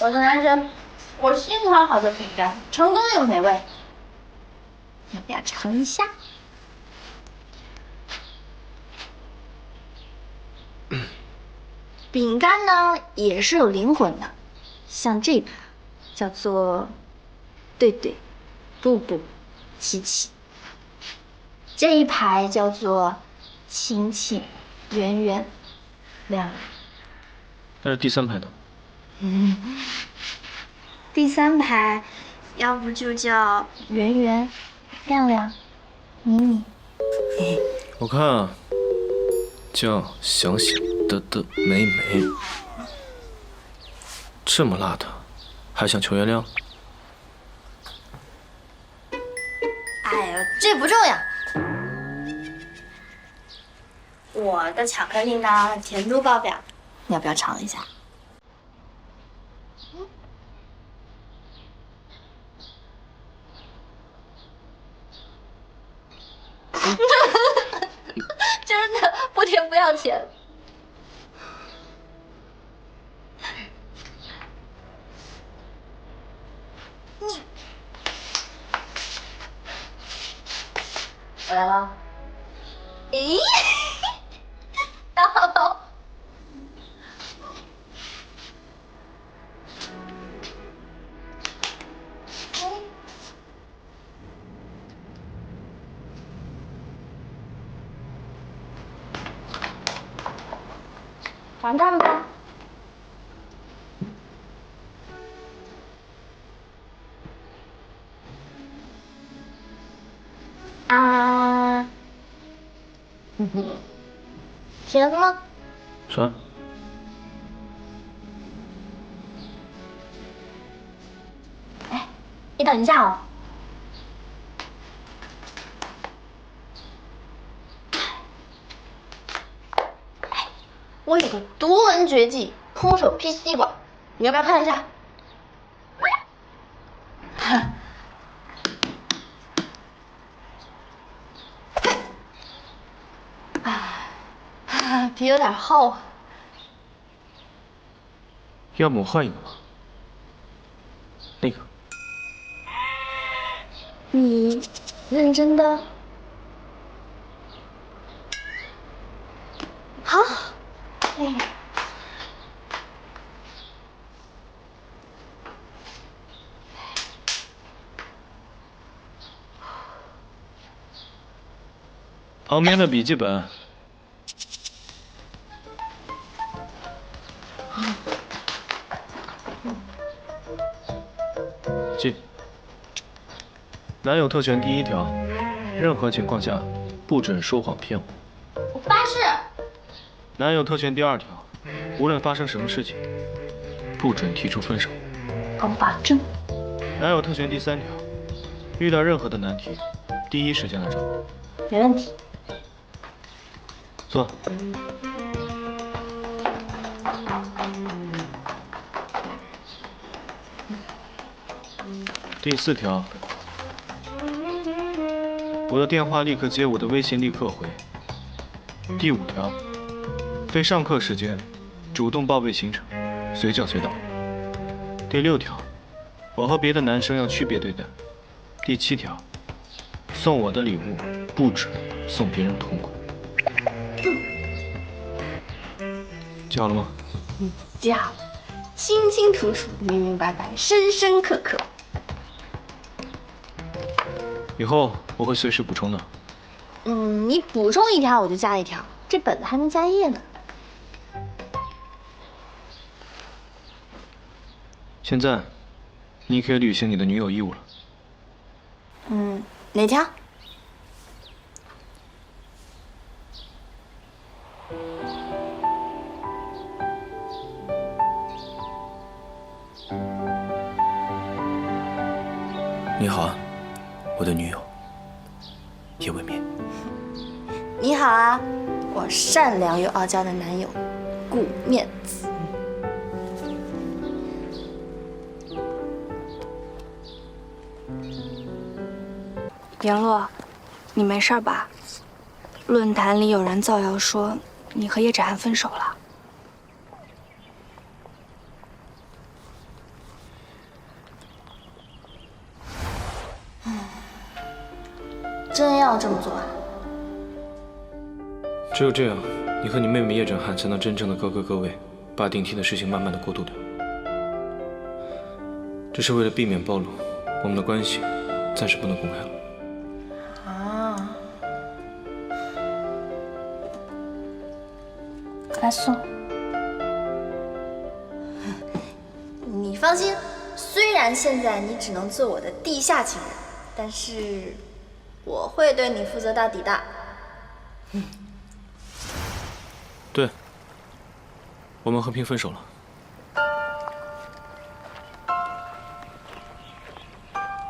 我是男生，我新烤好的饼干，成功又美味，要不要尝一下？饼干呢也是有灵魂的，像这个叫做对对，不不，琪琪。这一排叫做亲亲圆圆亮亮。那是第三排的。嗯，第三排，要不就叫圆圆亮亮米米。我看啊，叫想想的的美美。这么辣的，还想求原谅？哎呦，这不重要。我的巧克力呢，甜度爆表，你要不要尝一下？真的我来了。咦？完蛋吧？啊，甜吗？酸。哎，你等一下哦。我有个独门绝技，空手劈西瓜，你要不要看一下？啊，皮有点厚。要么我换一个吧。那个。你认真的？好。旁边的笔记本。记。男友特权第一条，任何情况下不准说谎骗我。男友特权第二条，无论发生什么事情，不准提出分手。我保证。男友特权第三条，遇到任何的难题，第一时间来找我。没问题。坐。第四条，我的电话立刻接，我的微信立刻回。第五条，非上课时间主动报备行程，随叫随到。第六条，我和别的男生要区别对待。第七条，送我的礼物不准送别人同款。记好了吗？嗯，记好了，清清楚楚、明明白白、深深刻刻。以后我会随时补充的。嗯，你补充一条我就加一条，这本子还能加页呢。现在，你可以履行你的女友义务了。嗯，哪条？你好啊。我的女友叶未眠，你好啊，我善良又傲娇的男友顾面子。言洛，你没事吧？论坛里有人造谣说你和叶展寒分手了。真要这么做啊？只有这样，你和你妹妹叶展寒才能真正的各歌各位，把顶替的事情慢慢的过渡掉。只是为了避免暴露我们的关系，暂时不能公开了。快送。你放心，虽然现在你只能做我的地下情人，但是我会对你负责到底的。对，我们和平分手了。